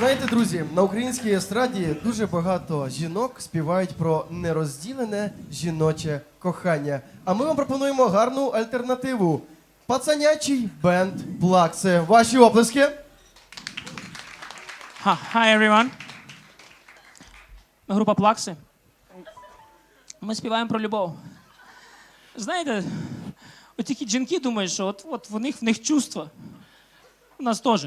Знаєте, друзі, на українській естраді дуже багато жінок співають про нерозділене жіноче кохання. А ми вам пропонуємо гарну альтернативу. Пацанячий бенд Плакси. Ваші оплески. Hi, everyone. Ми група Плакси. Ми співаємо про любов. Знаєте, от тільки жінки думають, що от, от в, них, в них чувства. У нас теж.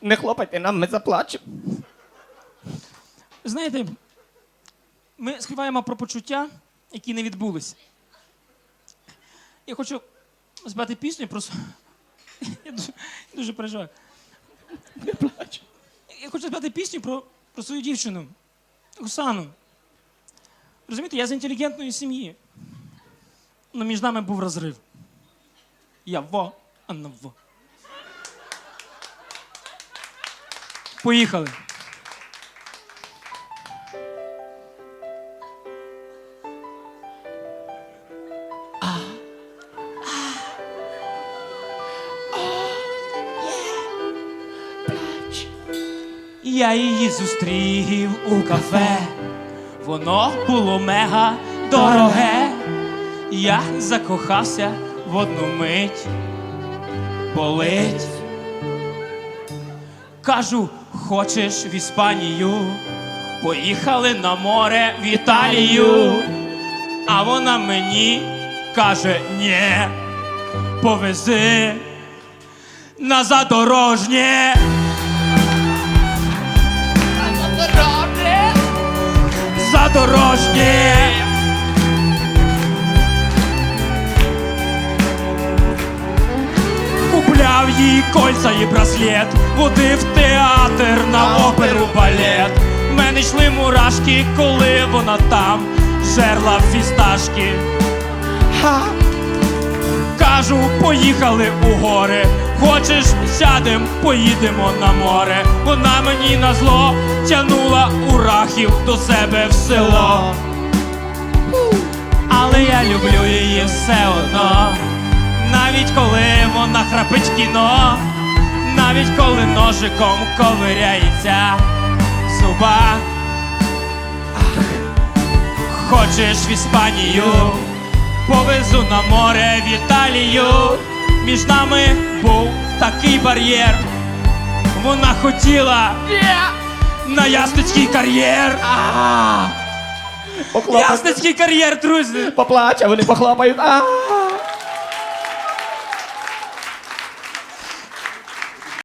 Не хлопайте нам, ми заплачемо. Знаєте, ми співаємо про почуття, які не відбулися. Я хочу співати пісню про. Я дуже, дуже переживаю. Не плач. Я хочу співати пісню про, про свою дівчину, Оксану. Розумієте, я з інтелігентної сім'ї. Ну, між нами був розрив. Я во, а не во. Поїхали. Я її зустрів у кафе, воно було мега дороге. Я закохався в одну мить, болить. Кажу, хочеш в Іспанію? Поїхали на море в Італію. А вона мені каже: нє, повези на. Задорожнє. Їй кольца і браслет, водив театр на оперу балет. В Мене йшли мурашки, коли вона там жерла фісташки. Ха. Кажу, поїхали у гори. Хочеш, сядем, поїдемо на море. Вона мені на зло тянула у рахів до себе в село. Але я люблю її все одно. Храпить кіно, навіть коли ножиком ковиряється. Ах, Хочеш в Іспанію, повезу на море в Італію. Між нами був такий бар'єр. Вона хотіла на ясницький кар'єр. Ясницький кар'єр, друзі. Поплач, а вони похлопають.